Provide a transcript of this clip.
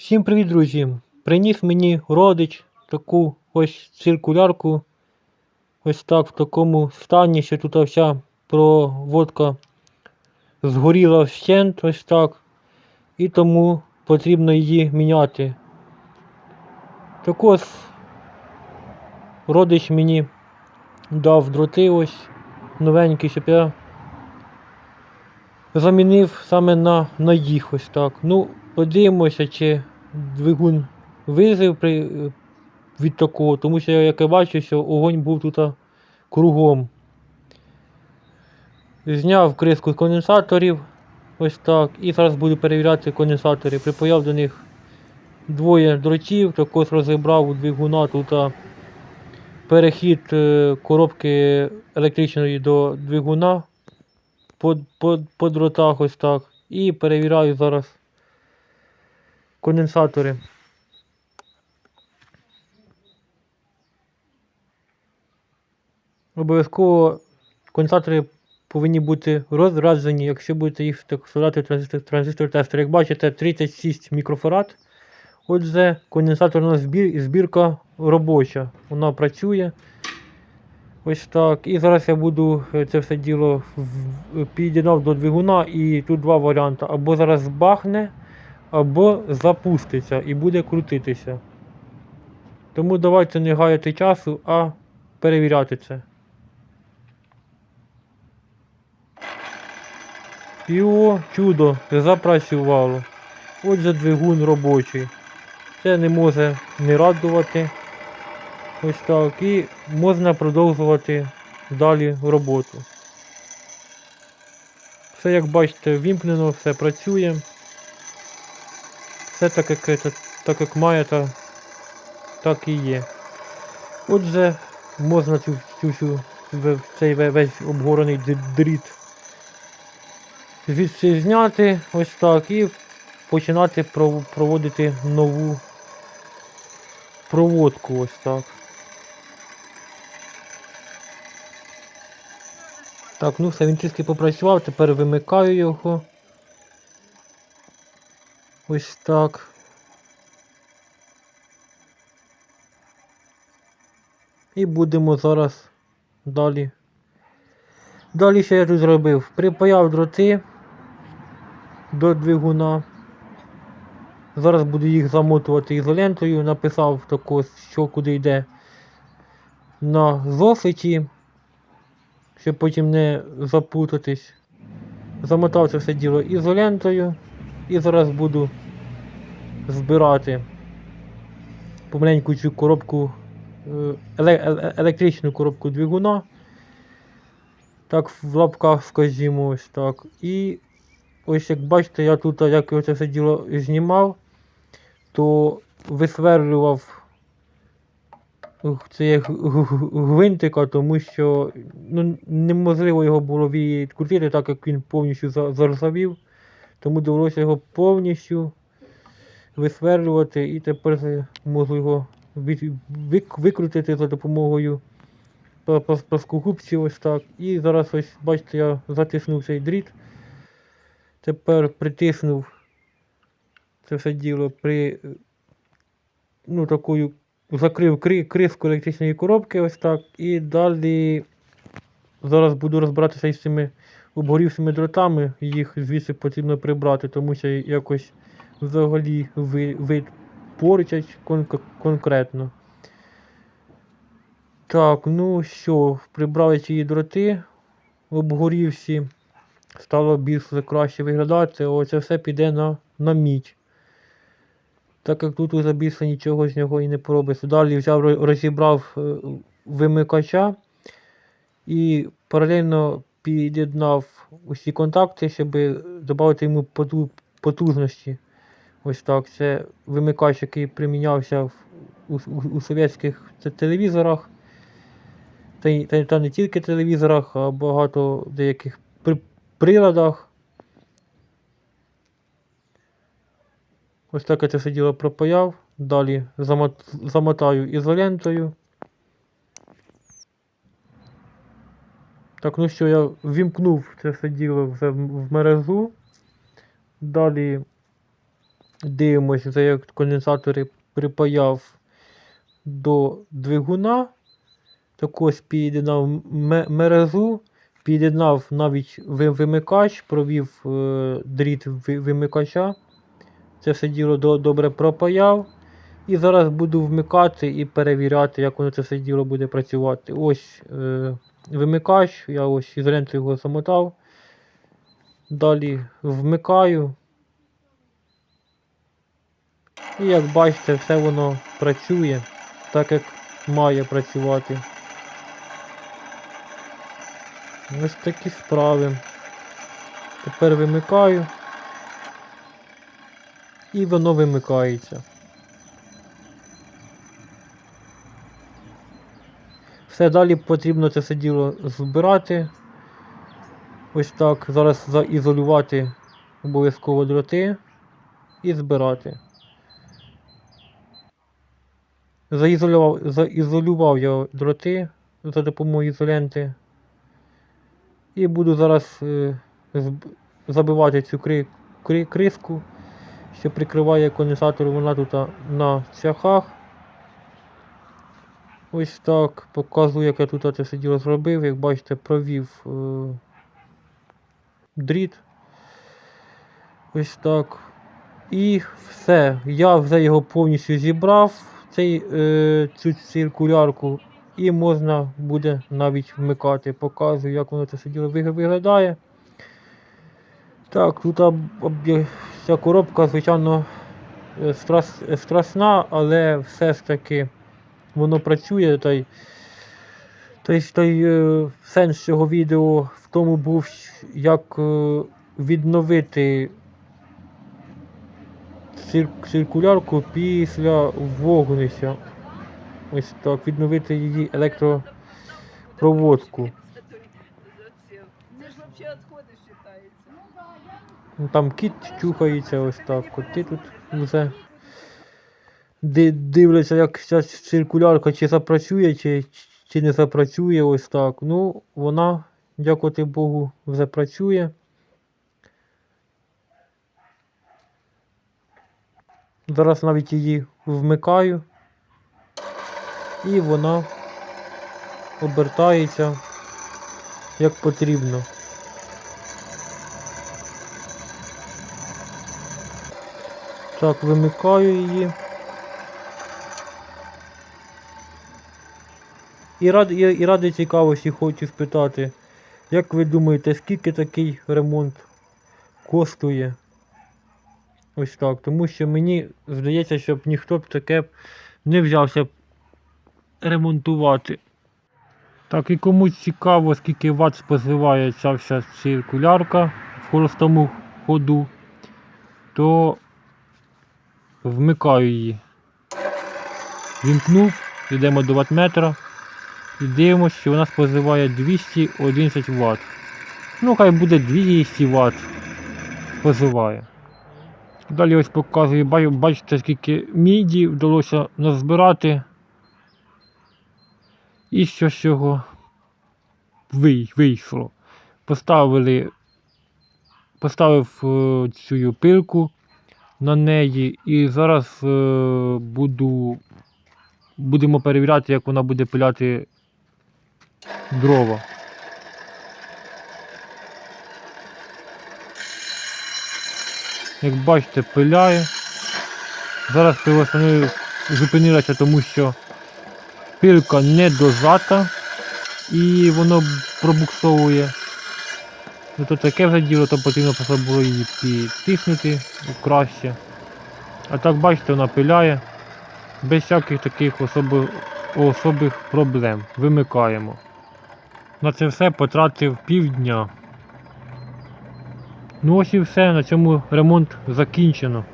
Всім привіт, друзі! Приніс мені родич таку ось циркулярку. Ось так в такому стані, що тут вся проводка згоріла вщент, ось так. І тому потрібно її міняти. Також родич мені дав дроти ось новенькі, щоб я замінив саме на, на їх ось так. Ну, подивимося, чи двигун вижив при, від такого, тому що як я бачу, що огонь був тут кругом. Зняв криску з конденсаторів, ось так, і зараз буду перевіряти конденсатори. Припаяв до них двоє дротів, також розібрав у двигуна тут перехід е, коробки електричної до двигуна по, по, по дротах ось так. І перевіряю зараз конденсатори. Обов'язково конденсатори повинні бути розраджені, якщо будете їх так складати в транзистор, транзистор тестер. Як бачите, 36 мікрофарад. Отже, конденсаторна збір, збірка робоча. Вона працює. Ось так. І зараз я буду е, це все діло під'єднав до двигуна і тут два варіанти. Або зараз бахне, або запуститься і буде крутитися. Тому давайте не гаяти часу, а перевіряти це. І о, чудо, запрацювало. Отже, двигун робочий. Це не може не радувати. Ось так. І можна продовжувати далі роботу. Все, як бачите, вімкнено, все працює. Все так, як, так, як має, та, так і є. Отже, можна цю, цю, цей весь обгорений дріт звідси зняти ось так і починати пров- проводити нову проводку ось так. Так, ну все, він трішки попрацював, тепер вимикаю його. Ось так. І будемо зараз далі. Далі що я тут зробив? Припаяв дроти до двигуна. Зараз буду їх замотувати ізолентою. Написав також, що куди йде на зошиті, щоб потім не запутатись. Замотав це все діло ізолентою і зараз буду збирати помаленьку цю коробку, е, еле- еле- електричну коробку двигуна. Так, в лапках скажімо ось так. І ось як бачите, я тут, як я це все діло знімав, то висверлював цей гвинтика, тому що ну, неможливо його було відкрутити, так як він повністю за- заржавів. Тому довелося його повністю висверлювати і тепер можу його викрутити за допомогою пла- ось так. І зараз ось бачите, я затиснув цей дріт. Тепер притиснув це все діло при ну, такою закрив кри- кришку електричної коробки ось так. І далі зараз буду розбиратися із цими обгорівшими дротами. Їх звідси потрібно прибрати, тому що якось взагалі ви, вид порчать конкретно. Так, ну що, прибрали ці дроти, обгорівші, стало більш краще виглядати. Оце все піде на, на мідь. Так як тут уже більше нічого з нього і не поробиться. Далі взяв, розібрав е, вимикача і паралельно під'єднав усі контакти, щоб додати йому потужності. Ось так. Це вимикач, який примінявся в, у, у, совєтських те- телевізорах. Та, та, та не тільки телевізорах, а багато деяких при, приладах. Ось так я це все діло пропаяв. Далі замот, замотаю ізолентою. Так, ну що, я ввімкнув це все діло вже в в мережу. Далі Дивимося, вже як конденсатори припаяв до двигуна. Також під'єднав ме- мережу, під'єднав навіть вимикач, провів е, дріт вимикача. Це все діло добре пропаяв. І зараз буду вмикати і перевіряти, як воно це все діло буде працювати. Ось е, вимикач, я ось ізолентою його замотав. Далі вмикаю. І як бачите, все воно працює так, як має працювати. Ось такі справи. Тепер вимикаю. І воно вимикається. Все далі потрібно це все діло збирати. Ось так. Зараз заізолювати обов'язково дроти і збирати. Заізолював, заізолював я дроти за допомогою ізоленти. І буду зараз е, забивати цю кри, кри, криску, що прикриває конденсатор, вона тут на цяхах. Ось так. Показую, як я тут це все діло зробив. Як бачите, провів е, дріт. Ось так. І все. Я вже його повністю зібрав, цей, е, цю циркулярку, і можна буде навіть вмикати. Показую, як воно це все діло виглядає. Так, тут ця коробка, звичайно, е, страс, е, страшна, але все ж таки воно працює. Та й, та й, та й сенс цього відео в тому був, як відновити циркулярку після вогнища. Ось так, відновити її електропроводку. Ну, Там кіт чухається ось так. Коти тут вже дивляться, як ця циркулярка чи запрацює, чи, чи не запрацює ось так. Ну, вона, дякувати Богу, вже Зараз навіть її вмикаю. І вона обертається як потрібно. Так, вимикаю її. І ради, і, ради цікавості хочу спитати, як ви думаєте, скільки такий ремонт коштує? Ось так. Тому що мені здається, щоб ніхто б таке не взявся ремонтувати. Так, і комусь цікаво, скільки ватт споживає ця вся циркулярка в холостому ходу, то вмикаю її. Вімкнув, йдемо до ваттметра і дивимося, що вона споживає 211 Вт. Ну, хай буде 200 Вт споживає. Далі ось показую, бачите, скільки міді вдалося назбирати. І що з цього вийшло. Поставили, поставив е, цю пилку на неї і зараз е, буду, будемо перевіряти, як вона буде пиляти дрова. Як бачите, пиляє. Зараз пилосани зупинилася, тому що пилка не дожата і воно пробуксовує. Ну то таке вже діло, то потрібно просто було її підтиснути краще. А так бачите, вона пиляє без всяких таких особи, особих проблем. Вимикаємо. На це все потратив півдня. Ну ось і все, на цьому ремонт закінчено.